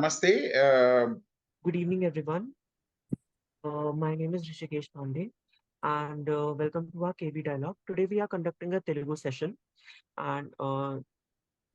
Namaste. Uh, Good evening, everyone. Uh, my name is Rishikesh Pandey, and uh, welcome to our KB Dialogue. Today, we are conducting a Telugu session, and uh,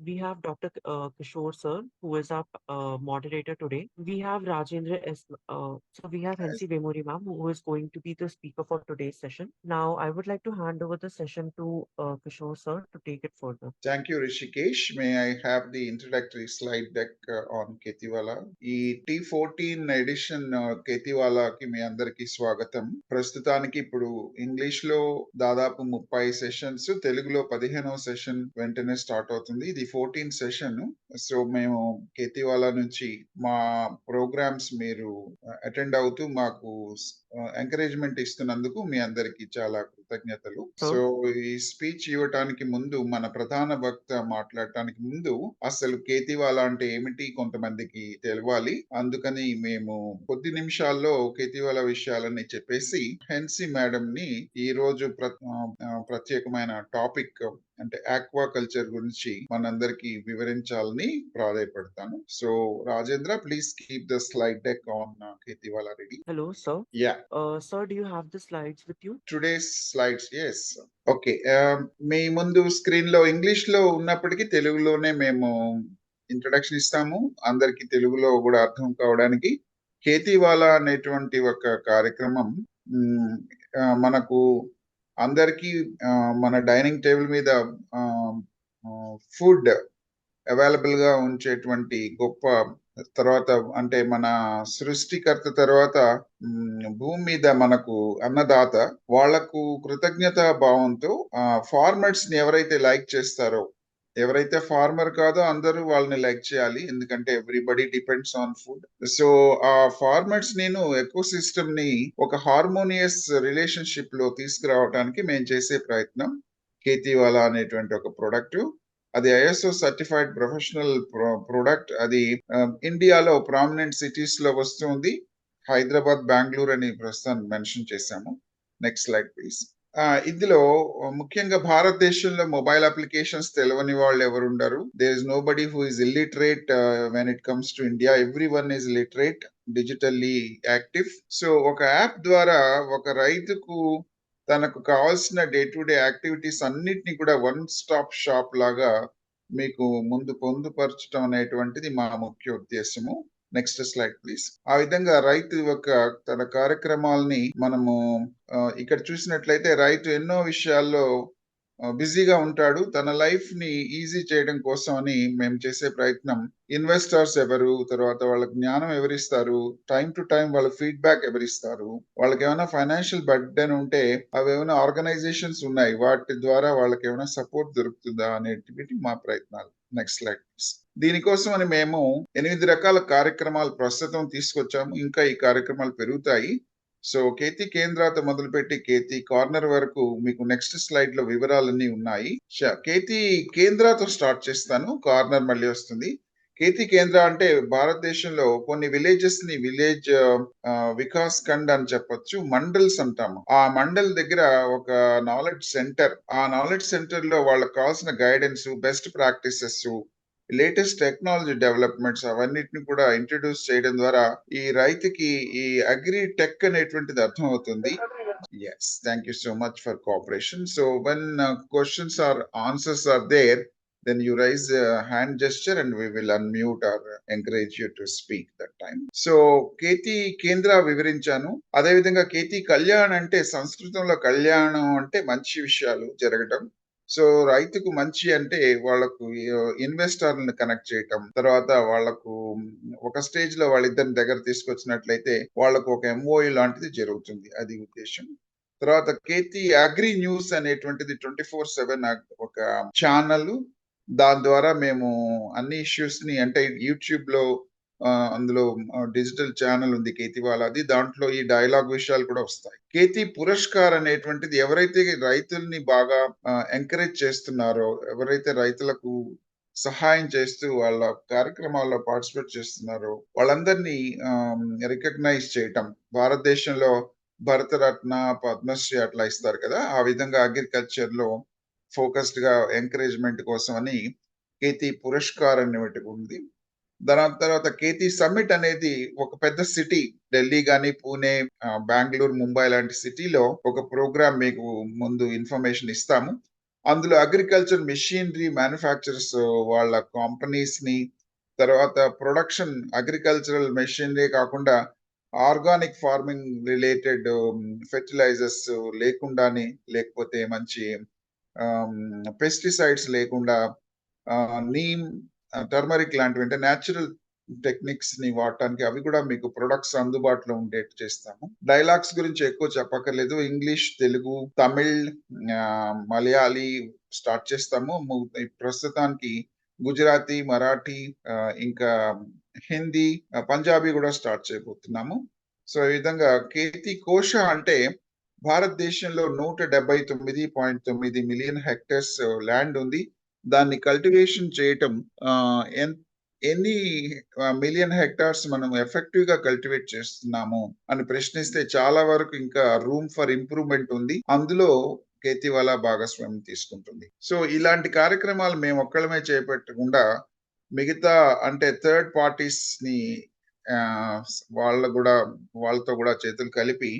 we have Dr. K- Uh, Kishore sir, who is our uh, moderator today. We have Rajendra S. Uh, so we have Hansi Vemuri ma'am, who is going to be the speaker for today's session. Now, I would like to hand over the session to uh, Kishore sir to take it further. thank you, Rishikesh. May I have the introductory slide deck uh, on Ketiwala? ఈ T fourteen edition కేతివాలాకి మీ అందరికి స్వాగతం ప్రస్తుతానికి ఇప్పుడు English లో దాదాపు ముప్పై sessions తెలుగులో పదిహేనవ సెషన్ వెంటనే స్టార్ట్ అవుతుంది ఇది ఫోర్టీన్ సెషన్ సో మేము కేతివాలా నుంచి మా ప్రోగ్రామ్స్ మీరు uh, అటెండ్ అవుతూ మాకు ఎంకరేజ్మెంట్ ఇస్తున్నందుకు మీ అందరికి చాలా కృతజ్ఞతలు. సో ఈ స్పీచ్ ఇవ్వటానికి ముందు మన ప్రధాన వక్త మాట్లాడటానికి ముందు అసలు కేతివాలా అంటే ఏమిటి కొంతమందికి తెలవాలి అందుకని మేము కొద్ది నిమిషాల్లో కేతివాలా విషయాలని చెప్పేసి హెన్సీ మేడం ని ఈ రోజు ప్రత్యేకమైన టాపిక్ అంటే ఆక్వా కల్చర్ గురించి మనందరికి వివరించాలని ప్రాధాయపడతాను so Rajendra please keep the slide deck on Ketiwala ready Hello, sir. Yeah Uh, sir, do you have the slides with you? Today's slides yes okay మీ ముందు స్క్రీన్లో ఇంగ్లీష్లో ఉన్నప్పటికీ తెలుగులోనే మేము ఇంట్రడక్షన్ ఇస్తాము అందరికి తెలుగులో కూడా అర్థం కావడానికి కేతివాలా అనేటువంటి ఒక కార్యక్రమం మ్, ఆ, మనకు అందరికీ ఆ, మన డైనింగ్ టేబుల్ మీద ఫుడ్ అవైలబుల్గా ఉంచేటువంటి గొప్ప తర్వాత అంటే మన సృష్టికర్త తర్వాత భూమి మీద మనకు అన్నదాత వాళ్ళకు కృతజ్ఞత భావంతో ఫార్మర్స్ని ఎవరైతే లైక్ చేస్తారో ఎవరైతే ఫార్మర్ కాదో అందరూ వాళ్ళని లైక్ చేయాలి. ఎందుకంటే everybody depends on food. So ఆ ఫార్మర్స్ నేను ఎకో సిస్టమ్ని ఒక హార్మోనియస్ రిలేషన్షిప్లో తీసుకురావడానికి మేము చేసే ప్రయత్నం కేతివాలా అనేటువంటి ఒక ప్రొడక్ట్. అది ఐఎస్ఓ సర్టిఫైడ్ ప్రొఫెషనల్ ప్రొడక్ట్ అది um, ఇండియాలో ప్రామినెంట్ సిటీస్లో వస్తుంది హైదరాబాద్ బెంగళూరు అని ప్రస్తుతం మెన్షన్ చేశాము. నెక్స్ట్ స్లైడ్ ప్లీజ్ ఇందులో ముఖ్యంగా భారతదేశంలో మొబైల్ అప్లికేషన్స్ తెలియని వాళ్ళు ఎవరు ఉండరు. There is nobody who is illiterate when it comes to India everyone is literate digitally active so ఒక యాప్ ద్వారా ఒక రైతుకు తనకు కావాల్సిన డే టు డే యాక్టివిటీస్ అన్నిటిని కూడా వన్ స్టాప్ షాప్ లాగా మీకు ముందు పొందుపరచడం అనేటువంటిది మా ముఖ్య ఉద్దేశము. నెక్స్ట్ స్లైడ్ ప్లీజ్ ఆ విధంగా రైతు యొక్క తన కార్యక్రమాలని మనము ఇక్కడ చూసినట్లయితే రైతు ఎన్నో విషయాల్లో బిజీగా ఉంటాడు. తన లైఫ్ని ఈజీ చేయడం కోసం అని మేము చేసే ప్రయత్నం. ఇన్వెస్టర్స్ ఎవరు? తర్వాత వాళ్ళకి జ్ఞానం ఎవరిస్తారు? టైం టు టైం వాళ్ళ ఫీడ్బ్యాక్ ఎవరిస్తారు? వాళ్ళకి ఏమైనా ఫైనాన్షియల్ బర్డెన్ ఉంటే అవి ఏమైనా ఆర్గనైజేషన్స్ ఉన్నాయి? వాటి ద్వారా వాళ్ళకి ఏమైనా సపోర్ట్ దొరుకుతుందా అనేటివి మా ప్రయత్నాలు. నెక్స్ట్ స్లైడ్ దీనికోసం అని మేము ఎనిమిది రకాల కార్యక్రమాలు ప్రస్తుతం తీసుకొచ్చాము. ఇంకా ఈ కార్యక్రమాలు పెరుగుతాయి. సో కేతి కేంద్రాతో మొదలుపెట్టి కేతి కార్నర్ వరకు మీకు నెక్స్ట్ స్లైడ్లో వివరాలన్నీ ఉన్నాయి. కేతి కేంద్రాతో స్టార్ట్ చేస్తాను. కార్నర్ మళ్ళీ వస్తుంది. కేతి కేంద్ర అంటే భారతదేశంలో కొన్ని విలేజెస్ని విలేజ్ వికాస్ ఖండ్ అని చెప్పొచ్చు మండల్స్ అంటాము. ఆ మండల్ దగ్గర ఒక నాలెడ్జ్ సెంటర్ ఆ నాలెడ్జ్ సెంటర్లో వాళ్ళకి కావాల్సిన guidance best practices latest technology developments అవన్నిటిని కూడా ఇంట్రడ్యూస్ చేయడం ద్వారా ఈ రైతుకి ఈ అగ్రి టెక్ అనేటువంటిది అర్థం అవుతుంది yes thank you so much for cooperation so when questions are answers are there then you raise a hand gesture and we will unmute or encourage you to speak that time. So Keti Kendra వివరించాను. అదే విధంగా కేతి కళ్యాణ్ అంటే సంస్కృతంలో కళ్యాణం అంటే మంచి విషయాలు జరగటం. సో రైతుకు మంచి అంటే వాళ్ళకు ఇన్వెస్టర్లను కనెక్ట్ చేయటం తర్వాత వాళ్ళకు ఒక స్టేజ్లో వాళ్ళిద్దరిని దగ్గర తీసుకొచ్చినట్లయితే వాళ్ళకు ఒక ఎంఓఈ లాంటిది జరుగుతుంది. అది ఉద్దేశం. తర్వాత కేతి అగ్రి న్యూస్ అనేటువంటిది ట్వంటీ ఫోర్ సెవెన్ ఒక ఛానల్. దాని ద్వారా మేము అన్ని ఇష్యూస్ని అంటే యూట్యూబ్లో అందులో డిజిటల్ ఛానల్ ఉంది కేతి వాళ్ళది దాంట్లో ఈ డైలాగ్ విషయాలు కూడా వస్తాయి. కేతి పురస్కార్ అనేటువంటిది ఎవరైతే రైతుల్ని బాగా ఎంకరేజ్ చేస్తున్నారో ఎవరైతే రైతులకు సహాయం చేస్తూ వాళ్ళ కార్యక్రమాల్లో పార్టిసిపేట్ చేస్తున్నారో వాళ్ళందరినీ రికగ్నైజ్ చేయటం. భారతదేశంలో భరతరత్న పద్మశ్రీ అట్లా ఇస్తారు కదా. ఆ విధంగా అగ్రికల్చర్లో ఫోకస్డ్గా ఎంకరేజ్మెంట్ కోసం అని కేతి పురస్కార్ అనేటి ఉంది దాని తర్వాత కేతి సమ్మిట్ అనేది ఒక పెద్ద సిటీ ఢిల్లీ గాని పూణే బెంగళూరు ముంబై లాంటి సిటీలో ఒక ప్రోగ్రామ్ మీకు ముందు ఇన్ఫర్మేషన్ ఇస్తాము. అందులో అగ్రికల్చర్ మెషినరీ మ్యానుఫ్యాక్చరర్స్ వాళ్ళ కంపెనీస్ని తర్వాత ప్రొడక్షన్ అగ్రికల్చరల్ మెషినరీ కాకుండా ఆర్గానిక్ ఫార్మింగ్ రిలేటెడ్ ఫెర్టిలైజర్స్ లేకుండానే లేకపోతే మంచి పెస్టిసైడ్స్ లేకుండా నీమ్ టర్మరిక్ లాంటివి అంటే న్యాచురల్ టెక్నిక్స్ని వాడటానికి అవి కూడా మీకు ప్రొడక్ట్స్ అందుబాటులో ఉండేట్టు చేస్తాము. డైలాగ్స్ గురించి ఎక్కువ చెప్పక్కర్లేదు. ఇంగ్లీష్ తెలుగు తమిళ్ మలయాళీ స్టార్ట్ చేస్తాము. ప్రస్తుతానికి గుజరాతీ మరాఠీ ఇంకా హిందీ పంజాబీ కూడా స్టార్ట్ చేయబోతున్నాము. సో ఈ విధంగా కేతి కోశ అంటే భారతదేశంలో నూట డెబ్బై తొమ్మిది పాయింట్ తొమ్మిది మిలియన్ హెక్టర్స్ ల్యాండ్ ఉంది. దాన్ని కల్టివేషన్ చేయటం ఆ, ఎన్- ఎన్ని మిలియన్ హెక్టార్స్ మనం ఎఫెక్టివ్గా కల్టివేట్ చేస్తున్నాము అని ప్రశ్నిస్తే చాలా వరకు ఇంకా రూమ్ ఫర్ ఇంప్రూవ్మెంట్ ఉంది. అందులో కేతివాలా భాగస్వామ్యం తీసుకుంటుంది. సో ఇలాంటి కార్యక్రమాలు మేము ఒక్కళ్ళమే చేపట్టకుండా మిగతా అంటే థర్డ్ పార్టీస్ని వాళ్ళ కూడా వాళ్ళతో కూడా చేతులు కలిపి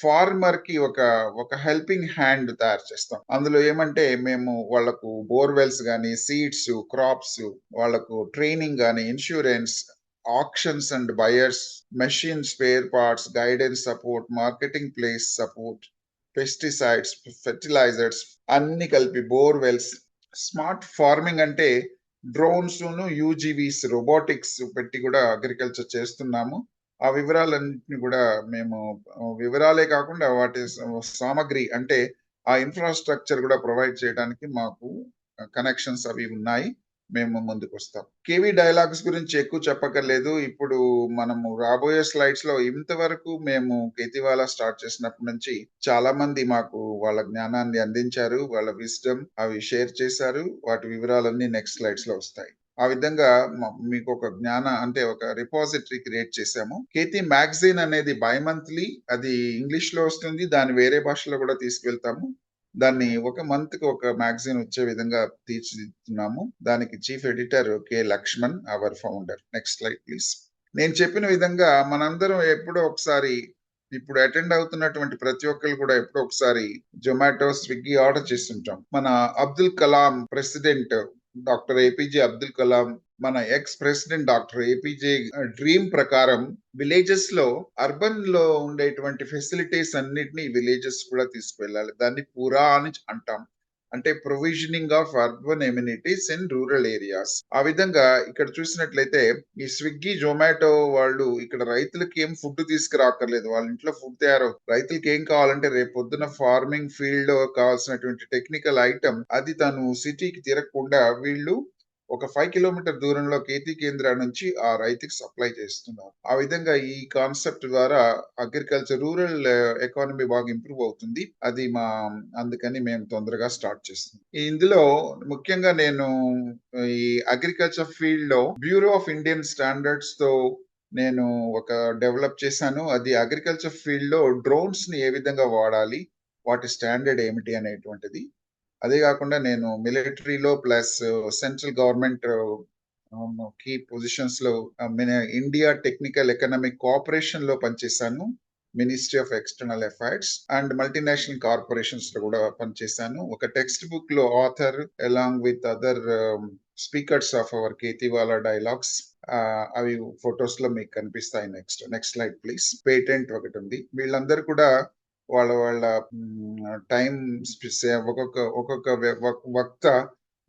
ఫార్మర్కి ఒక ఒక హెల్పింగ్ హ్యాండ్ తయారు చేస్తాం. అందులో ఏమంటే మేము వాళ్ళకు బోర్వెల్స్ కానీ సీడ్స్ క్రాప్స్ వాళ్ళకు ట్రైనింగ్ కానీ insurance options and buyers machine spare parts guidance support marketing place support pesticides fertilizers అన్ని కలిపి బోర్వెల్స్. స్మార్ట్ ఫార్మింగ్ అంటే డ్రోన్స్ యూజీవీస్ రోబోటిక్స్ పెట్టి కూడా అగ్రికల్చర్ చేస్తున్నాము. ఆ వివరాలన్నింటినీ కూడా మేము వివరాలే కాకుండా వాటి సామగ్రి అంటే ఆ ఇన్ఫ్రాస్ట్రక్చర్ కూడా ప్రొవైడ్ చేయడానికి మాకు కనెక్షన్స్ అవి ఉన్నాయి. మేము ముందుకు వస్తాం కేవీ డైలాగ్స్ గురించి ఎక్కువ చెప్పక్కర్లేదు. ఇప్పుడు మనము రాబోయే స్లైడ్స్లో ఇంతవరకు మేము కేతివాలా స్టార్ట్ చేసినప్పటి నుంచి చాలా మంది మాకు వాళ్ళ జ్ఞానాన్ని అందించారు. వాళ్ళ విజ్డమ్ అవి షేర్ చేశారు. వాటి వివరాలన్నీ నెక్స్ట్ స్లైడ్స్లో వస్తాయి. ఆ విధంగా మీకు ఒక జ్ఞాన అంటే ఒక రిపాజిటరీ క్రియేట్ చేశాము. కేతి మ్యాగజైన్ అనేది బై మంత్లీ అది ఇంగ్లీష్లో వస్తుంది దాన్ని వేరే భాషలో కూడా తీసుకెళ్తాము. దాన్ని ఒక మంత్కి ఒక మ్యాగజైన్ వచ్చే విధంగా తీర్చిదిద్దుతున్నాము. దానికి chief editor K Lakshman our founder. Next slide please. నేను చెప్పిన విధంగా మనందరం ఎప్పుడో ఒకసారి ఇప్పుడు అటెండ్ అవుతున్నటువంటి ప్రతి ఒక్కరు కూడా ఎప్పుడో ఒకసారి జొమాటో స్విగ్గీ ఆర్డర్ చేస్తుంటాం. మన Abdul Kalam president doctor APJ Abdul Kalam మన ex president doctor APJ dream ప్రకారం విలేజెస్లో అర్బన్లో ఉండేటువంటి ఫెసిలిటీస్ అన్నిటిని విలేజెస్ కూడా తీసుకువెళ్ళాలి. దాన్ని పురా అని అంటాం. అంటే provisioning of urban amenities in rural areas ఆ విధంగా ఇక్కడ చూసినట్లయితే ఈ స్విగ్గీ జొమాటో వాళ్ళు ఇక్కడ రైతులకి ఏం ఫుడ్ తీసుకురాకర్లేదు వాళ్ళ ఇంట్లో ఫుడ్ తయారు రైతులకి ఏం కావాలంటే రేపు పొద్దున ఫార్మింగ్ ఫీల్డ్ కావాల్సినటువంటి టెక్నికల్ ఐటమ్ అది తను సిటీకి తిరగకుండా వీళ్ళు ఒక ఫైవ్ కిలోమీటర్ దూరంలో కేతీ కేంద్ర నుంచి ఆ రైతుకి సప్లై చేస్తున్నారు. ఆ విధంగా ఈ కాన్సెప్ట్ ద్వారా అగ్రికల్చర్ రూరల్ ఎకానమీ బాగా ఇంప్రూవ్ అవుతుంది. అది మా అందుకని మేము తొందరగా స్టార్ట్ చేస్తున్నాం. ఇందులో ముఖ్యంగా నేను ఈ అగ్రికల్చర్ ఫీల్డ్లో బ్యూరో ఆఫ్ ఇండియన్ స్టాండర్డ్స్తో నేను ఒక డెవలప్ చేశాను. అది అగ్రికల్చర్ ఫీల్డ్లో డ్రోన్స్ని ఏ విధంగా వాడాలి? వాటి స్టాండర్డ్ ఏమిటి? అనేటువంటిది. అదే కాకుండా నేను మిలిటరీలో plus central government um, key పొజిషన్స్లో ఇండియా టెక్నికల్ ఎకనామిక్ కోఆపరేషన్లో పనిచేశాను. Ministry of external affairs and multinational కార్పొరేషన్స్లో కూడా పనిచేశాను. ఒక టెక్స్ట్ బుక్లో author along with other speakers of our Ketiwala dialogues అవి ఫొటోస్లో మీకు కనిపిస్తాయి next next slide please patent ఒకటి ఉంది. వీళ్ళందరూ కూడా వాళ్ళ వాళ్ళ టైం ఒక్కొక్క ఒక్కొక్క వక్త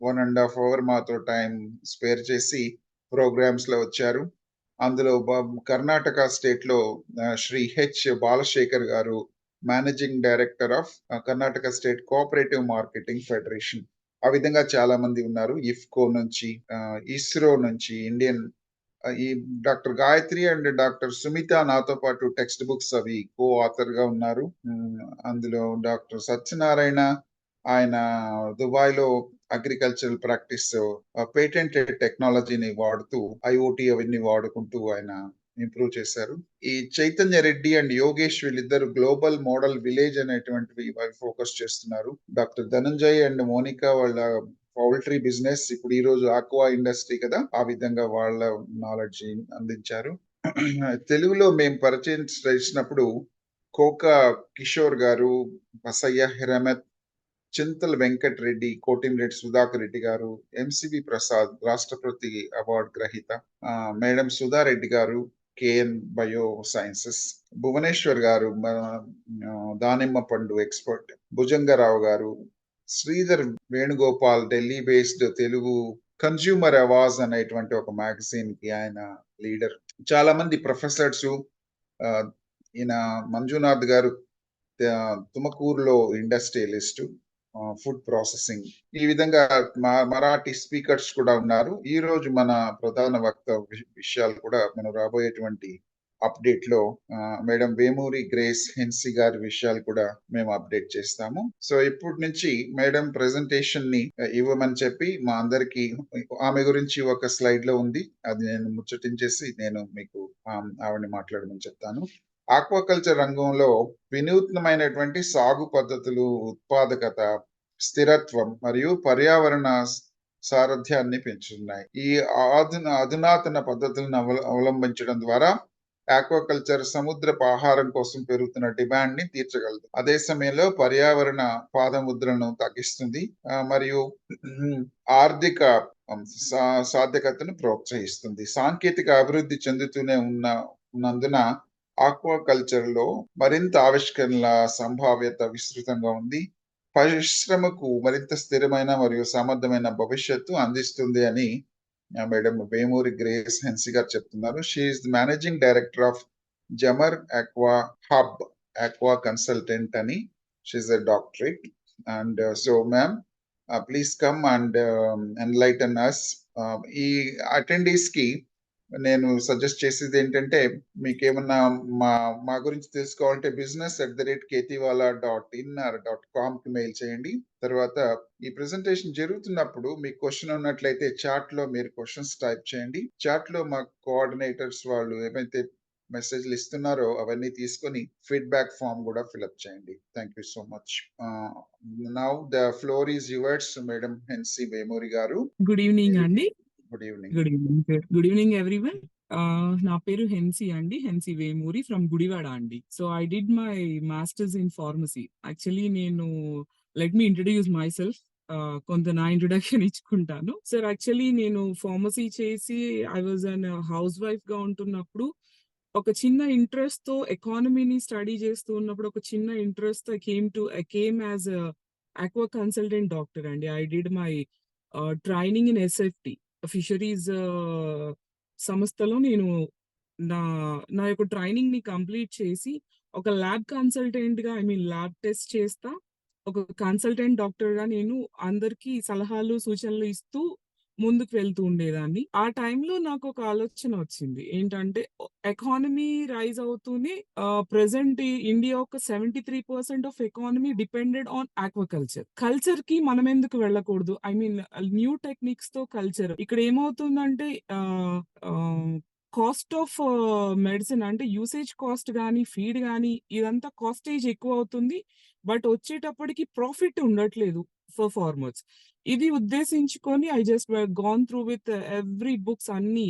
వన్ అండ్ హాఫ్ అవర్ మాతో టైం స్పేర్ చేసి ప్రోగ్రామ్స్లో వచ్చారు. అందులో కర్ణాటక స్టేట్లో Shri H Balasekhar garu managing director of Karnataka state cooperative marketing federation. ఆ విధంగా చాలా మంది ఉన్నారు. ఇఫ్కో నుంచి ఇస్రో నుంచి ఇండియన్ ఈ doctor Gayatri and doctor Sumitha నాతో పాటు టెక్స్ట్ బుక్స్ అవి కో ఆథర్గా ఉన్నారు. అందులో డాక్టర్ సత్యనారాయణ ఆయన దుబాయ్లో అగ్రికల్చరల్ ప్రాక్టీస్ పేటెంటెడ్ టెక్నాలజీని వాడుతూ ఐఓటీ అవన్నీ వాడుకుంటూ ఆయన ఇంప్రూవ్ చేశారు. ఈ చైతన్య రెడ్డి అండ్ యోగేష్ వీళ్ళిద్దరు గ్లోబల్ మోడల్ విలేజ్ అనేటువంటివి ఫోకస్ చేస్తున్నారు. డాక్టర్ ధనంజయ్ అండ్ మోనికా వాళ్ళ పౌల్ట్రీ బిజినెస్ ఇప్పుడు ఈ రోజు ఆక్వా ఇండస్ట్రీ కదా ఆ విధంగా వాళ్ళ నాలెడ్జ్ అందించారు. తెలుగులో మేము పరిచయం చేసినప్పుడు కోకా కిషోర్ గారు బసయ్య హిరమత్ చింతల్ వెంకట్ రెడ్డి కోటిమిరెడ్డి సుధాకర్ రెడ్డి గారు ఎంసివి ప్రసాద్ రాష్ట్రపతి అవార్డు గ్రహీత మేడం సుధారెడ్డి గారు కేఎన్ బయో సైన్సెస్ భువనేశ్వర్ గారు దానిమ్మ పండు expert Bhujangarao garu Sridhar Venugopal Delhi based Telugu consumer awards అనేటువంటి ఒక మ్యాగజైన్కి ఆయన లీడర్ చాలా మంది ప్రొఫెసర్స్ ఈయన మంజునాథ్ గారు తుమకూరులో ఇండస్ట్రియలిస్ట్ ఫుడ్ ప్రాసెసింగ్ ఈ విధంగా మరాఠీ స్పీకర్స్ కూడా ఉన్నారు. ఈ రోజు మన ప్రధాన వక్త విషయాలు కూడా మనం రాబోయేటువంటి అప్డేట్లో మేడం వేమూరి గ్రేస్ హెన్సీ గారి విషయాలు కూడా మేము అప్డేట్ చేస్తాము. సో ఇప్పటి నుంచి మేడం ప్రెజెంటేషన్ని ఇవ్వమని చెప్పి మా అందరికి ఆమె గురించి ఒక స్లైడ్లో ఉంది. అది నేను ముచ్చటించేసి నేను మీకు ఆవిడని మాట్లాడమని చెప్తాను. ఆక్వాకల్చర్ రంగంలో వినూత్నమైనటువంటి సాగు పద్ధతులు ఉత్పాదకత స్థిరత్వం మరియు పర్యావరణ సారథ్యాన్ని పెంచుతున్నాయి. ఈ ఆధున అధునాతన పద్ధతులను అవల- అవలంబించడం ద్వారా ఆక్వాకల్చర్ సముద్రపు ఆహారం కోసం పెరుగుతున్న డిమాండ్ని తీర్చగలదు. అదే సమయంలో పర్యావరణ పాదముద్రను తగ్గిస్తుంది. మరియు ఆర్థిక సా- సాధ్యకతను ప్రోత్సహిస్తుంది. సాంకేతిక అభివృద్ధి చెందుతూనే ఉన్న ఉన్నందున ఆక్వాకల్చర్లో మరింత ఆవిష్కరణల సంభావ్యత విస్తృతంగా ఉంది. పరిశ్రమకు మరింత స్థిరమైన మరియు సమర్థమైన భవిష్యత్తు అందిస్తుంది అని మేడం వేమూరి గ్రేస్ హెన్సీ గారు చెప్తున్నారు she's the managing director of జమర్ aqua hub aqua consultant అని she's a doctorate and so ma'am please come and enlighten us ఈ అటెండీస్కి నేను సజెస్ట్ చేసేది ఏంటంటే మీకు ఏమన్నా మా మా గురించి తెలుసుకోవాలంటే business at the rate Ketiwala dot in R dot కామ్కి mail చేయండి. తర్వాత ఈ ప్రెజెంటేషన్ జరుగుతున్నప్పుడు మీకు క్వశ్చన్ ఉన్నట్లయితే చాట్లో మీరు క్వశ్చన్స్ టైప్ చేయండి. చాట్లో మా కోఆర్డినేటర్స్ వాళ్ళు ఏమైతే మెసేజ్లు ఇస్తున్నారో అవన్నీ తీసుకొని ఫీడ్బ్యాక్ ఫామ్ కూడా ఫిల్అప్ చేయండి. Thank you so much now the floor is yours madam Hency Vemuri garu. Good evening అండి good evening good evening good evening everyone నా పేరు హెన్సీ అండి. హెన్సీ వేమూరి ఫ్రమ్ గుడివాడ అండి. So I did my masters in pharmacy actually నేను let me introduce my self కొంత నా introduction ఇచ్చుకుంటాను. Sir actually నేను pharmacy చేసి ఐ వాజ్ అన్ హౌస్ వైఫ్గా ఉంటున్నప్పుడు ఒక చిన్న ఇంట్రెస్ట్తో ఎకానమీని స్టడీ చేస్తూ ఉన్నప్పుడు ఒక చిన్న ఇంట్రెస్ట్తో came to came as aqua consultant doctor అండి. I did my training in SFT fisheries సంస్థలో నేను నా నా యొక్క ట్రైనింగ్ని కంప్లీట్ చేసి ఒక ల్యాబ్ కన్సల్టెంట్గా ఐ మీన్ ల్యాబ్ టెస్ట్ చేస్తా. ఒక కన్సల్టెంట్ డాక్టర్గా నేను అందరికి సలహాలు సూచనలు ఇస్తూ ముందుకు వెళ్తూ ఉండేదాన్ని. ఆ టైంలో నాకు ఒక ఆలోచన వచ్చింది. ఏంటంటే ఎకానమీ రైజ్ అవుతూనే ప్రెసెంట్ ఇండియా ఒక seventy three percent of economy depended on aquaculture. కల్చర్కి మనం ఎందుకు వెళ్ళకూడదు? ఐ మీన్ న్యూ టెక్నిక్స్తో కల్చర్. ఇక్కడ ఏమవుతుందంటే కాస్ట్ ఆఫ్ మెడిసిన్ అంటే యూసేజ్ కాస్ట్ కానీ ఫీడ్ కానీ ఇదంతా కాస్టేజ్ ఎక్కువ అవుతుంది. బట్ వచ్చేటప్పటికి ప్రాఫిట్ ఉండట్లేదు. ఫర్ ఫార్మర్స్ ఇది ఉద్దేశించుకొని I just gone through with every books అన్ని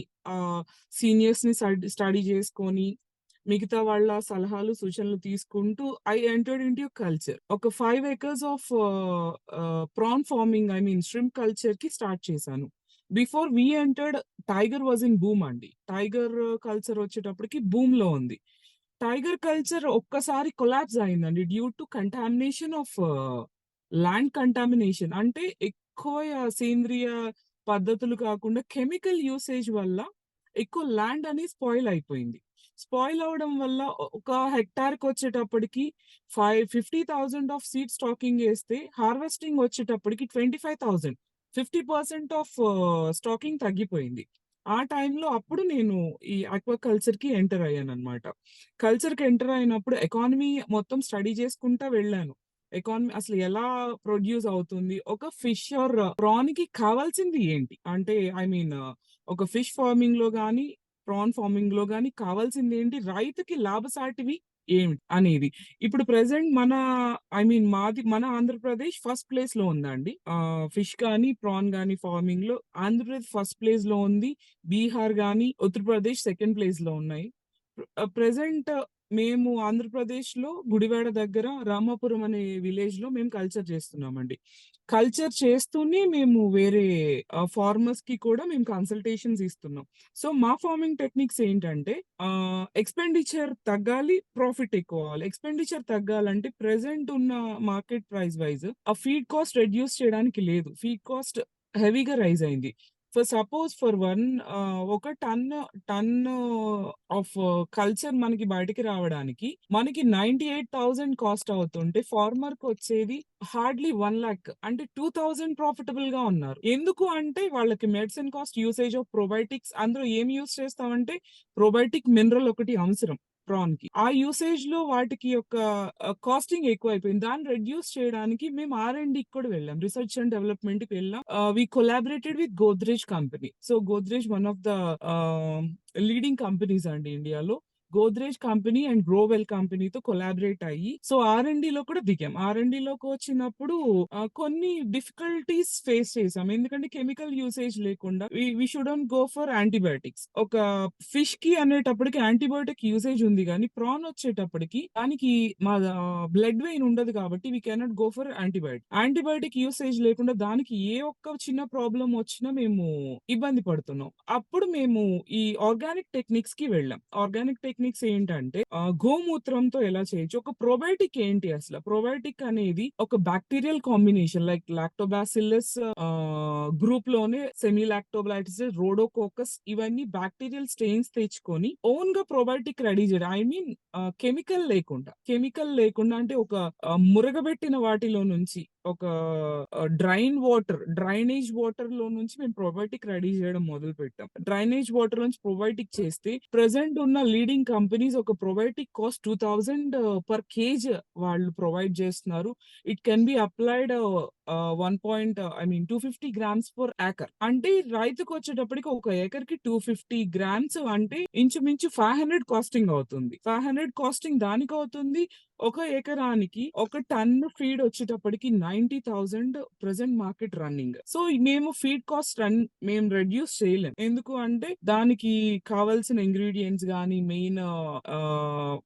సీనియర్స్ని స్టడీ చేసుకొని మిగతా వాళ్ళ సలహాలు సూచనలు తీసుకుంటూ ఐ ఎంటర్డ్ ఇన్ కల్చర్ ఒక five acres of prawn farming I mean shrimp కల్చర్కి start చేశాను. Before we entered tiger was in boom అండి. టైగర్ కల్చర్ వచ్చేటప్పటికి బూమ్లో ఉంది. టైగర్ కల్చర్ ఒక్కసారి కొలాబ్స్ అయిందండి due to contamination of land contamination అంటే ఎక్కువ సేంద్రియ పద్ధతులు కాకుండా కెమికల్ యూసేజ్ వల్ల ఎక్కువ ల్యాండ్ అనేది స్పాయిల్ అయిపోయింది. స్పాయిల్ అవడం వల్ల ఒక హెక్టార్కి వచ్చేటప్పటికి five fifty thousand of seed stocking వేస్తే హార్వెస్టింగ్ వచ్చేటప్పటికి twenty five thousand. Fifty percent of stocking తగ్గిపోయింది. ఆ టైంలో అప్పుడు నేను ఈ ఆక్వాకల్చర్కి ఎంటర్ అయ్యాను అనమాట కల్చర్కి ఎంటర్ అయినప్పుడు ఎకానమీ మొత్తం స్టడీ చేసుకుంటా వెళ్ళాను. ఎకానమీ అసలు ఎలా ప్రొడ్యూస్ అవుతుంది ఒక ఫిష్ ఆర్ ప్రాన్కి కావాల్సింది ఏంటి అంటే ఐ మీన్ ఒక ఫిష్ ఫార్మింగ్లో గానీ ప్రాన్ ఫార్మింగ్లో గానీ కావాల్సింది ఏంటి రైతుకి లాభసాటివి ఏమిటి అనేది. ఇప్పుడు ప్రెసెంట్ మన ఐ మీన్ మాది మన ఆంధ్రప్రదేశ్ ఫస్ట్ ప్లేస్లో ఉందండి. ఫిష్ కానీ, ప్రాన్ గానీ ఫార్మింగ్‌లో ఆంధ్రప్రదేశ్ ఫస్ట్ ప్లేస్లో ఉంది. బీహార్ గానీ, ఉత్తరప్రదేశ్ సెకండ్ ప్లేస్లో ఉన్నాయి. ప్రెసెంట్ మేము ఆంధ్రప్రదేశ్‌లో గుడివాడ దగ్గర రామాపురం అనే విలేజ్‌లో మేము కల్చర్ చేస్తున్నామండి. కల్చర్ చేస్తూనే మేము వేరే ఫార్మర్స్ ఫార్మర్స్‌కి కూడా మేము కన్సల్టేషన్స్ ఇస్తున్నాం. సో, మా ఫార్మింగ్ టెక్నిక్స్ ఏంటంటే ఎక్స్‌పెండిచర్ తగ్గాలి, ప్రాఫిట్ ఎక్కువ ఎక్స్‌పెండిచర్ తగ్గాలంటే ప్రెసెంట్ ఉన్న మార్కెట్ ప్రైస్ వైజ్ ఆ ఫీడ్ కాస్ట్ రెడ్యూస్ చేయడానికి లేదు. ఫీడ్ కాస్ట్ హెవీగా రైజ్ అయింది. ఫర్ సపోజ్ ఫర్ వన్ ఒక టన్ టన్ ఆఫ్ కల్చర్ మనకి బయటికి రావడానికి మనకి 98,000 కాస్ట్ అవుతుంటే ఫార్మర్కి వచ్చేది హార్డ్‌లీ వన్ లాక్ అంటే టూ థౌసండ్ ప్రాఫిటబుల్గా ఉన్నారు. ఎందుకు అంటే వాళ్ళకి medicine cost, usage of probiotics అందులో ఏం యూజ్ చేస్తామంటే ప్రొబయోటిక్ మినరల్ ఒకటి అవసరం ప్రాన్కి ఆ యూసేజ్లో వాటికి ఒక కాస్టింగ్ కాస్టింగ్ ఎక్కువైపోయింది. దాన్ని రెడ్యూస్ చేయడానికి మేము ఆర్ అండ్ డీకి కూడా వెళ్ళాం. రీసెర్చ్ అండ్ డెవలప్‌మెంట్‌కి వెళ్ళాం. We collaborated with Godrej company. So, Godrej one of the leading companies అండి ఇండియాలో. గోద్రేజ్ కంపెనీ అండ్ గ్రోవెల్ కంపెనీతో కొలాబరేట్ అయ్యి సో, ఆర్ అండ్లో కూడా దిగాం. ఆర్ అండ్లోకి వచ్చినప్పుడు కొన్ని డిఫికల్టీస్ ఫేస్ చేసాం. ఎందుకంటే కెమికల్ యూసేజ్ లేకుండా we we go for antibiotics. ఒక ఫిష్కి అనేటప్పటికి యాంటీబయోటిక్ యూసేజ్ ఉంది కానీ ప్రాన్ వచ్చేటప్పటికి దానికి మా బ్లడ్ వెయిన్ ఉండదు కాబట్టి we cannot go for antibiotic antibiotic usage లేకుండా దానికి ఏ ఒక్క చిన్న ప్రాబ్లం వచ్చినా మేము ఇబ్బంది పడుతున్నాం. అప్పుడు మేము ఈ ఆర్గానిక్ టెక్నిక్స్కి వెళ్ళాం. ఆర్గానిక్ టెక్నిక్స్ ఏంటంటే గోమూత్రంతో ఎలా చేయొచ్చు? ఒక ప్రొబయోటిక్ ఏంటి అసలు ప్రొబయోటిక్ అనేది ఒక బాక్టీరియల్ కాంబినేషన్ లైక్ లాక్టోబాసిల్లస్ గ్రూప్లోనే సెమీ లాక్టోబైలసిస్, రోడోకోకస్ ఇవన్నీ బ్యాక్టీరియల్ స్టెయిన్స్ తెచ్చుకొని ఓన్‌గా ప్రొబయోటిక్ రెడీ చేయడం. ఐ మీన్ కెమికల్ లేకుండా. కెమికల్ లేకుండా అంటే ఒక మురగబెట్టిన వాటిలో నుంచి ఒక డ్రైన్ వాటర్, డ్రైనేజ్ వాటర్లో నుంచి మేము ప్రొబయోటిక్ రెడీ చేయడం మొదలు పెట్టాం డ్రైనేజ్ వాటర్ నుంచి ప్రొబయోటిక్ చేస్తే ప్రెసెంట్ ఉన్న లీడింగ్ కంపెనీస్ ఒక ప్రొబయోటిక్ కాస్ట్ 2000 పర్ కేజ్ వాళ్ళు ప్రొవైడ్ చేస్తున్నారు. It can be applied one point I mean 250 grams per acre. అంటే రైతుకు వచ్చేటప్పటికి ఒక ఎకర్కి టూ ఫిఫ్టీ గ్రామ్స్ అంటే ఇంచుమించు 500 కాస్టింగ్ అవుతుంది. 500 కాస్టింగ్ దానికవుతుంది. ఒక ఎకరానికి ఒక టన్ ఫీడ్ వచ్చేటప్పటికి ninety thousand present market running. So, మేము ఫీడ్ కాస్ట్ రన్ మేము రెడ్యూస్ చేయలేం. ఎందుకు అంటే దానికి కావాల్సిన ఇంగ్రీడియంట్స్ గానీ, మెయిన్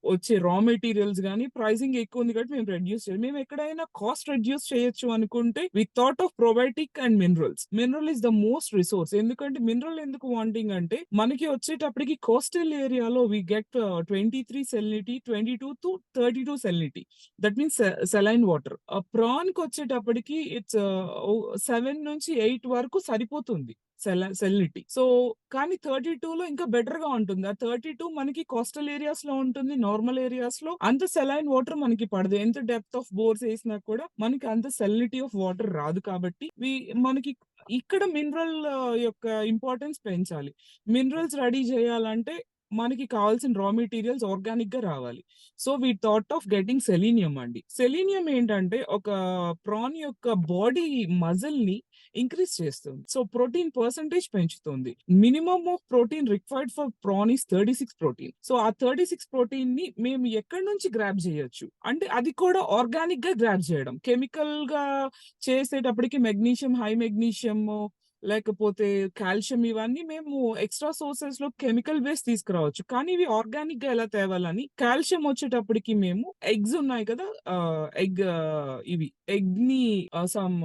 వచ్చే రా మెటీరియల్స్ గానీ ప్రైసింగ్ ఎక్కువ ఉంది కాబట్టి మేము రెడ్యూస్ చేయలేం. మేము ఎక్కడైనా కాస్ట్ రెడ్యూస్ చేయొచ్చు అనుకుంటే we thought of probiotic and minerals. Mineral is the most resource. ఎందుకంటే మినరల్ ఎందుకు వాంటింగ్ అంటే మనకి వచ్చేటప్పటికి కోస్టల్ ఏరియాలో we get 23 salinity, 22-32 salinity. That means saline water. ఆ ప్రాన్కి వచ్చేటప్పటికి ఇట్స్ సెవెన్ uh, నుంచి ఎయిట్ వరకు సరిపోతుంది. సెల సెలినిటీ. సో, కానీ 32లో ఇంకా బెటర్గా ఉంటుంది. ఆ 32 మనకి కోస్టల్ ఏరియాస్‌లో ఉంటుంది. నార్మల్ ఏరియాస్లో అంత సెలైన్ వాటర్ మనకి పడదు. ఎంత డెప్త్ ఆఫ్ బోర్స్ వేసినా కూడా మనకి అంత సెలినిటీ ఆఫ్ వాటర్ రాదు కాబట్టి వి మనకి ఇక్కడ మినరల్ uh, యొక్క ఇంపార్టెన్స్ పెంచాలి. మినరల్స్ రెడీ చేయాలంటే మనకి కావాల్సిన రా మెటీరియల్స్ ఆర్గానిక్గా రావాలి. So, we thought of getting selenium అండి. సెలీనియం ఏంటంటే ఒక ప్రాన్ యొక్క బాడీ మజిల్ని ఇంక్రీజ్ చేస్తుంది. సో, ప్రోటీన్ పర్సెంటేజ్ పెంచుతుంది. Minimum of protein required for prawn is 36 protein. So, ఆ థర్టీ సిక్స్ ప్రోటీన్ని మేము ఎక్కడి నుంచి గ్రాబ్ చేయొచ్చు? అంటే అది కూడా ఆర్గానిక్గా గ్రాబ్ చేయడం. కెమికల్గా చేసేటప్పటికి మెగ్నీషియం, హై మెగ్నీషియం లేకపోతే కాల్షియం ఇవన్నీ మేము ఎక్స్‌ట్రా సోర్సెస్‌లో కెమికల్ బేస్ తీసుకురావచ్చు. కానీ ఇవి ఆర్గానిక్గా ఎలా తేవాలని కాల్షియం వచ్చేటప్పటికి మేము ఎగ్స్ ఉన్నాయి కదా! ఎగ్ ఇవి ఎగ్‌ని ని సమ్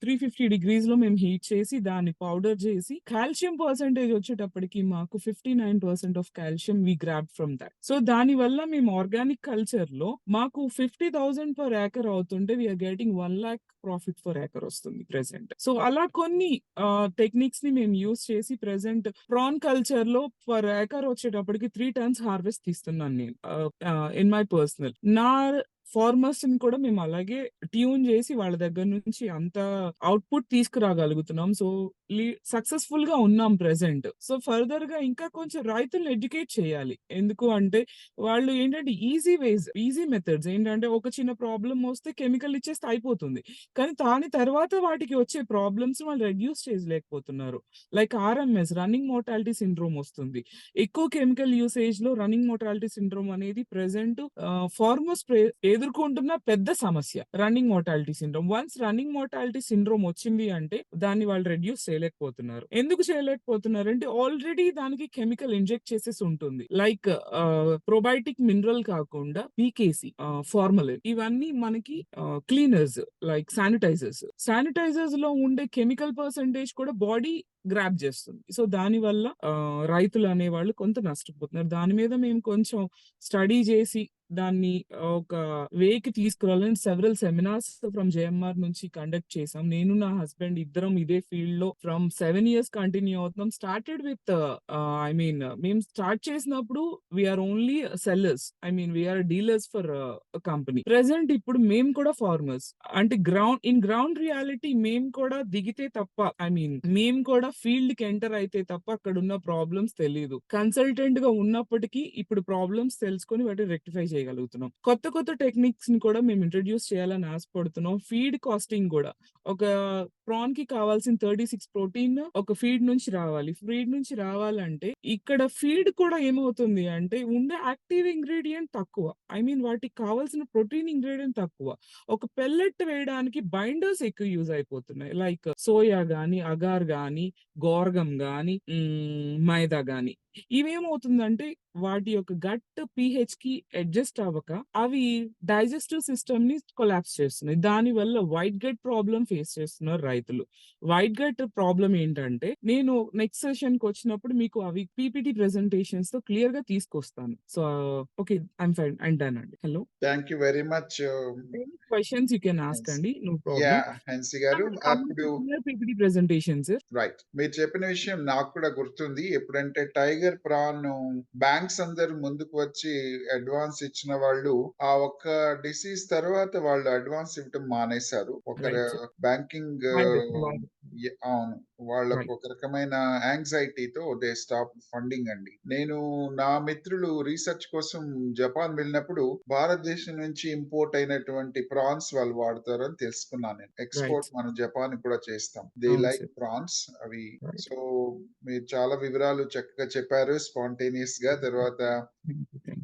350 డిగ్రీస్‌లో మేము హీట్ చేసి దాన్ని పౌడర్ చేసి కాల్షియం పర్సెంటేజ్ వచ్చేటప్పటికి మాకు 59% of calcium we grab from that. So, దానివల్ల మేము ఆర్గానిక్ కల్చర్‌లో మాకు 50,000 పర్ ఏకర్ అవుతుంటే we are getting 1,00,000 profit for acre వస్తుంది ప్రెసెంట్ సో, అలా కొన్ని టెక్నిక్స్ని మేము యూజ్ చేసి ప్రెసెంట్ ప్రాన్ కల్చర్‌లో ఫర్ ఏకర్ వచ్చేటప్పటికి త్రీ టన్స్ హార్వెస్ట్ తీస్తున్నాను నేను. In my personal. నా ఫార్మర్స్ని కూడా మేము అలాగే ట్యూన్ చేసి వాళ్ళ దగ్గర నుంచి అంత అవుట్‌పుట్ తీసుకురాగలుగుతున్నాం. సో, లీ సక్సెస్‌ఫుల్‌గా ఉన్నాం ప్రెసెంట్ సో, ఫర్దర్గా ఇంకా కొంచెం రైతులను ఎడ్యుకేట్ చేయాలి. ఎందుకు అంటే వాళ్ళు ఏంటంటే ఈజీ వేస్, ఈజీ మెథడ్స్ ఏంటంటే ఒక చిన్న ప్రాబ్లం వస్తే కెమికల్ ఇచ్చేస్తే అయిపోతుంది. కానీ దాని తర్వాత వాటికి వచ్చే ప్రాబ్లమ్స్ వాళ్ళు రెడ్యూస్ చేయలేకపోతున్నారు. Like RMS running mortality syndrome వస్తుంది. ఎక్కువ కెమికల్ యూసేజ్లో రన్నింగ్ మోర్టాలిటీ సిండ్రోమ్ అనేది ప్రెసెంట్ ఫార్మర్స్ ఎదుర్కొంటున్న పెద్ద సమస్య. Running mortality syndrome. Once running mortality syndrome వచ్చింది అంటే దాన్ని వాళ్ళు రెడ్యూస్ చేయలేకపోతున్నారు. ఎందుకు చేయలేకపోతున్నారంటే ఆల్రెడీ దానికి కెమికల్ ఇంజెక్ట్ చేసేసి ఉంటుంది. లైక్ ప్రొబయోటిక్ మినరల్ కాకుండా పీకేసి ఫార్మల్ ఫార్మలిన్ ఇవన్నీ మనకి క్లీనర్స్ లైక్ శానిటైజర్స్. శానిటైజర్స్‌లో ఉండే కెమికల్ పర్సెంటేజ్ కూడా బాడీ గ్రాబ్ చేస్తుంది. సో, దానివల్ల వల్ల uh, రైతులు అనేవాళ్ళు కొంత నష్టపోతున్నారు. దాని మీద మేము కొంచెం స్టడీ చేసి దాన్ని ఒక వేకి తీసుకురావాలని సెవెరల్ సెమినార్స్ ఫ్రమ్ జేఎంఆర్ నుంచి కండక్ట్ చేసాం. నేను నా హస్బెండ్ ఇద్దరం ఇదే ఫీల్డ్లో ఫ్రమ్ సెవెన్ ఇయర్స్ కంటిన్యూ అవుతున్నాం. స్టార్టెడ్ విత్ ఐ మీన్ మేము స్టార్ట్ చేసినప్పుడు we are only sellers. I mean we are dealers for company. Present ఇప్పుడు మేము కూడా ఫార్మర్స్. అంటే గ్రౌండ్ ఇన్ గ్రౌండ్ రియాలిటీ మేము కూడా దిగితే తప్ప ఐ మీన్ మేము కూడా ఫీల్డ్కి ఎంటర్ అయితే తప్ప అక్కడున్న ప్రాబ్లమ్స్ తెలియదు కన్సల్టెంట్గా ఉన్నప్పటికీ ఇప్పుడు ప్రాబ్లమ్స్ తెలుసుకొని వాటిని రెక్టిఫై చేయగలుగుతున్నాం. కొత్త కొత్త టెక్నిక్స్‌ని కూడా మేము ఇంట్రొడ్యూస్ చేయాలని ఆశపడుతున్నాం. ఫీడ్ కాస్టింగ్ కూడా ఒక ప్రాన్కి కావాల్సిన 36 ప్రోటీన్ ఒక ఫీడ్ నుంచి రావాలి. ఫీడ్ నుంచి రావాలంటే ఇక్కడ ఫీడ్ కూడా ఏమవుతుంది అంటే ఉండే యాక్టివ్ ఇంగ్రీడియంట్ తక్కువ. ఐ మీన్ వాటికి కావాల్సిన ప్రోటీన్ ఇంగ్రీడియంట్ తక్కువ. ఒక పెల్లెట్ వేయడానికి బైండర్స్ ఎక్కువ యూజ్ అయిపోతున్నాయి. లైక్ సోయా గాని, అగార్ గాని, గోర్గం గాని, మైదా గాని. ఇవేమవుతుందంటే వాటి యొక్క గట్ పిహెచ్కి అడ్జస్ట్ అవ్వక అవి డైజెస్టివ్ సిస్టమ్‌ని కొలాప్స్ చేస్తున్నాయి. దానివల్ల వైట్ గట్ ప్రాబ్లమ్ ఫేస్ చేస్తున్నారు రైతులు. వైట్ గట్ ప్రాబ్లమ్ ఏంటంటే నేను నెక్స్ట్ సెషన్‌కి వచ్చినప్పుడు మీకు అవి పీపీటీ ప్రెజెంటేషన్స్‌తో క్లియర్‌గా తీసుకొస్తాను. So, okay. I'm fine. Done అండి. Hello. Thank you very much. Questions you can ask అండి. No presentation sir. రైట్. మీరు చెప్పిన విషయం నాకు కూడా గుర్తుంది. ఎప్పుడంటే టైగర్ ప్రాన్ బ్యాంక్స్ అందరూ ముందుకు వచ్చి అడ్వాన్స్ ఇచ్చిన వాళ్ళు ఆ ఒక్క డిసీజ్ తర్వాత వాళ్ళు అడ్వాన్స్ ఇవ్వటం మానేశారు. ఒక. బ్యాంకింగ్ అవును. వాళ్ళకు. ఒక రకమైన యాంగ్జైటీతో దే స్టాప్ ఫండింగ్ అండి. నేను నా మిత్రులు రీసెర్చ్ కోసం జపాన్ వెళ్ళినప్పుడు భారతదేశం నుంచి ఇంపోర్ట్ అయినటువంటి ప్రాన్స్ వాళ్ళు వాడతారని తెలుసుకున్నాను నేను. Right export. మనం జపాన్‌కి కూడా చేస్తాం. They like. ప్రాన్స్ అవి. సో, మీరు చాలా వివరాలు చక్కగా చెప్పారు. తర్వాత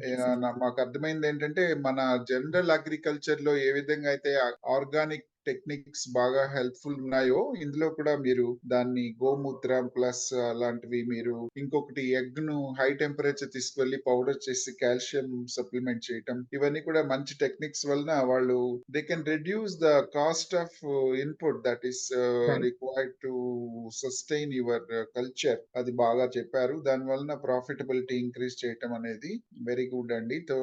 యాహ్! సార్. నా మాకు అర్థమైందేంటంటే మన జనరల్ అగ్రికల్చర్‌లో ఏ విధంగా అయితే ఆర్గానిక్ టెక్నిక్స్ బాగా హెల్ప్‌ఫుల్ ఉన్నాయో ఇందులో కూడా మీరు దాన్ని గోమూత్రం ప్లస్ అలాంటివి మీరు ఇంకొకటి ఎగ్‌ను హై టెంపరేచర్ తీసుకువెళ్ళి పౌడర్ చేసి కాల్షియం సప్లిమెంట్ చేయటం. ఇవన్నీ కూడా మంచి టెక్నిక్స్ వలన వాళ్ళు they can reduce the cost of input that is. Required to sustain your culture. అది బాగా చెప్పారు. దాని వలన ప్రాఫిటబిలిటీ ఇంక్రీజ్ చేయటం అనేది వెరీ గుడ్ అండి. తో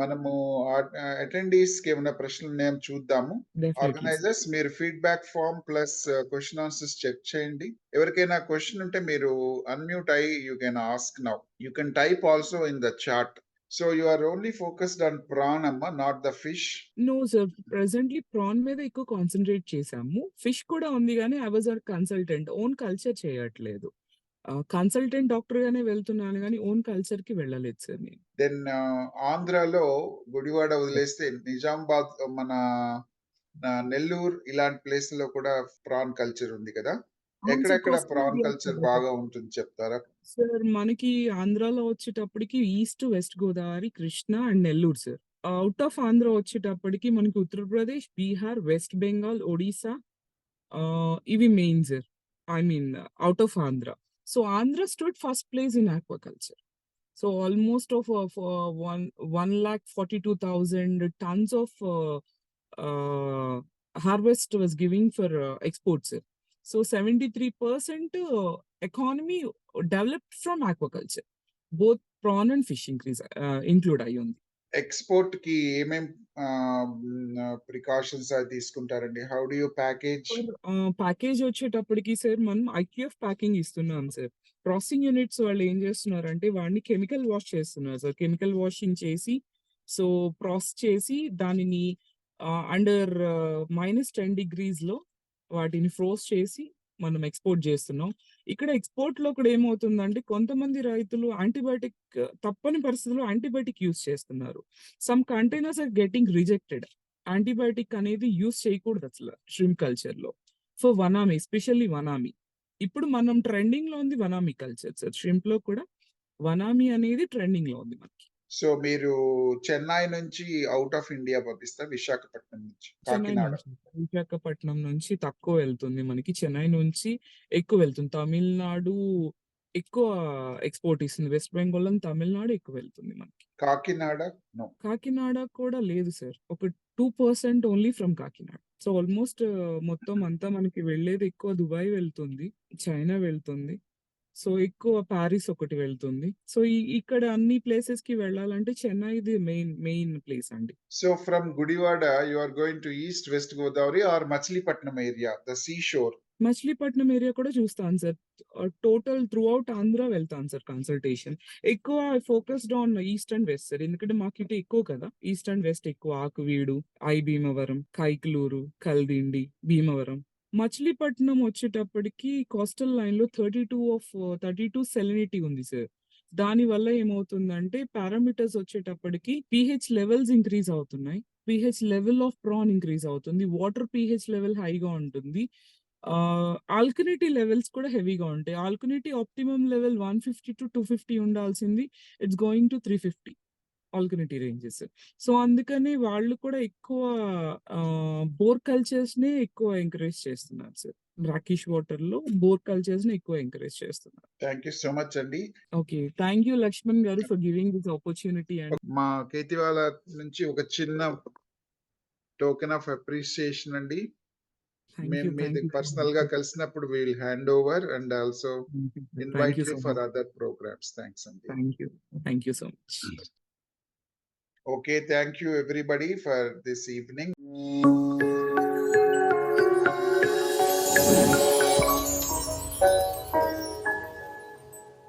మనము ఆహ్, అటెండీస్‌కి ఏమైనా ప్రశ్నలు చూద్దాము. డెఫినెట్లీ ఆర్గనైజర్స్ మీరు feedback form plus question answers check చేయండి. ఎవరికైనా క్వెషన్ ఉంటే మీరు అన్‌మ్యూట్ అయ్యి you can ask now. You can type also in the chat. So, you are only focused on prawn అమ్మా not the fish. No sir. Presently prawn మీద ఎక్కువ concentrate చేశాము. Fish కూడా ఉంది గానీ I was a consultant. Own culture చేయట్లేదు. Consultant డాక్టర్‌గానే వెళ్తున్నాను గానీ ఓన్ కల్చర్‌కి వెళ్ళలేదు సార్ నేను. దెన్ ఆంధ్రాలో గుడివాడ వదిలేస్తే నిజామాబాద్ మన నెల్లూరు ఇలాంటి ప్లేస్‌లో కూడా ప్రాన్ కల్చర్ ఉంది కదా! ఎక్కడెక్కడ ప్రాన్ కల్చర్! బాగా ఉంటుంది చెప్తారా? సార్ మనకి ఆంధ్రాలో వచ్చేటప్పటికి east, west Godavari, Krishna and Nellore sir. Out of Andhra వచ్చేటప్పటికి మనకి ఉత్తరప్రదేశ్, బీహార్, వెస్ట్ బెంగాల్, ఒడిస్సా ఆహ్, ఇవి main sir. I mean out of Andhra. So, Andhra stood first place in aquaculture. So, almost of of one 1,42,000 tons of harvest was giving for export sir. So, 73% economy developed from aquaculture. Both prawn and fish increase include అయ్యుంది. ఎక్స్‌పోర్ట్‌కి ఏమేం ah, hmm, precautions తీసుకుంటారండి? How do you package? Package వచ్చేటప్పటికి sir మనం IQF packing ఇస్తున్నాం sir. Processing units వాళ్ళు ఏం చేస్తున్నారంటే వాడిని కెమికల్ వాష్ చేస్తున్నారు సార్. కెమికల్ వాషింగ్ చేసి సో ప్రాసెస్ చేసి దానిని అండర్ మైనస్ టెన్ డిగ్రీస్లో వాటిని ఫ్రోజ్ చేసి మనం ఎక్స్పోర్ట్ చేస్తున్నాం. ఇక్కడ ఎక్స్పోర్ట్లో కూడా ఏమవుతుందంటే కొంతమంది రైతులు యాంటీబయాటిక్ తప్పని పరిస్థితుల్లో యాంటీబయాటిక్ యూస్ చేస్తున్నారు. Some containers are getting rejected antibiotic అనేది యూస్ చేయకూడదు అసలు ష్రిమ్ కల్చర్లో. ఫర్ వనామి ఎస్పెషల్లీ వనామి ఇప్పుడు మనం ట్రెండింగ్లో ఉంది వనామి కల్చర్ సార్ ష్రింప్లో కూడా వనామి అనేది ట్రెండింగ్లో ఉంది మనకి. సో మీరు చెన్నై నుంచి అవుట్ ఆఫ్ ఇండియా పంపిస్తారు విశాఖపట్నం నుంచి కాకినాడ. విశాఖపట్నం నుంచి తక్కువ వెళ్తుంది మనకి. చెన్నై నుంచి ఎక్కువ వెళ్తుంది. తమిళనాడు ఎక్కువ ఎక్స్పోర్ట్ ఇస్తుంది. వెస్ట్ బెంగాల్ అని తమిళనాడు ఎక్కువ వెళ్తుంది మనకి. కాకినాడ కాకినాడ కూడా లేదు సార్. ఒక two percent only from Kakinada. So almost మొత్తం అంతా మనకి వెళ్ళేది ఎక్కువ దుబాయ్ వెళ్తుంది. చైనా వెళ్తుంది. సో ఎక్కువ ప్యారిస్ ఒకటి వెళ్తుంది. సో ఇక్కడ అన్ని ప్లేసెస్కి వెళ్ళాలంటే చెన్నై ఇది మెయిన్ మెయిన్ ప్లేస్ అండి. So from Gudivada you are going to east west Godavari or Machilipatnam area the sea shore Machilipatnam area కూడా చూస్తాను sir. Total through out Andhra వెళ్తాను సార్ కన్సల్టేషన్ ఎక్కువ focused on east and west sir. ఎందుకంటే మాకు ఇటు ఎక్కువ కదా. East and west ఎక్కువ ఆకువీడు ఐ భీమవరం కైకలూరు కల్దిండి భీమవరం. మచిలీపట్నం వచ్చేటప్పటికి కోస్టల్ లైన్లో thirty two of thirty two salinity ఉంది సార్ దాని వల్ల ఏమవుతుందంటే పారామీటర్స్ వచ్చేటప్పటికి పిహెచ్ లెవెల్స్ ఇంక్రీజ్ అవుతున్నాయి. PH level of prawn increase అవుతుంది. వాటర్ పిహెచ్ లెవెల్ హైగా ఉంటుంది. ఆల్కనిటీ లెవెల్స్ కూడా హెవీగా ఉంటాయి. Alkalinity optimum level one fifty to two fifty ఉండాల్సింది. It's going to three fifty alkalinity ranges. So అందుకని వాళ్ళు కూడా ఎక్కువ బోర్ కల్చర్స్ నే ఎక్కువ ఎంకరేజ్ చేస్తున్నారు సార్. రాకేష్ వాటర్లో బోర్ కల్చర్స్ని ఎక్కువ ఎంకరేజ్ చేస్తున్నారు. థ్యాంక్ యూ సో మచ్ అండి. Okay. Thank you Lakshman garu for giving this opportunity and మా కేతివాల నుంచి ఒక చిన్న టోకెన్ ఆఫ్ అప్రిసియేషన్ అండి. మేము మీది పర్సనల్గా కలిసినప్పుడు will hand over and also invite you for other programmes thanks అండి thank you thank you so much Okay, thank you everybody for this evening.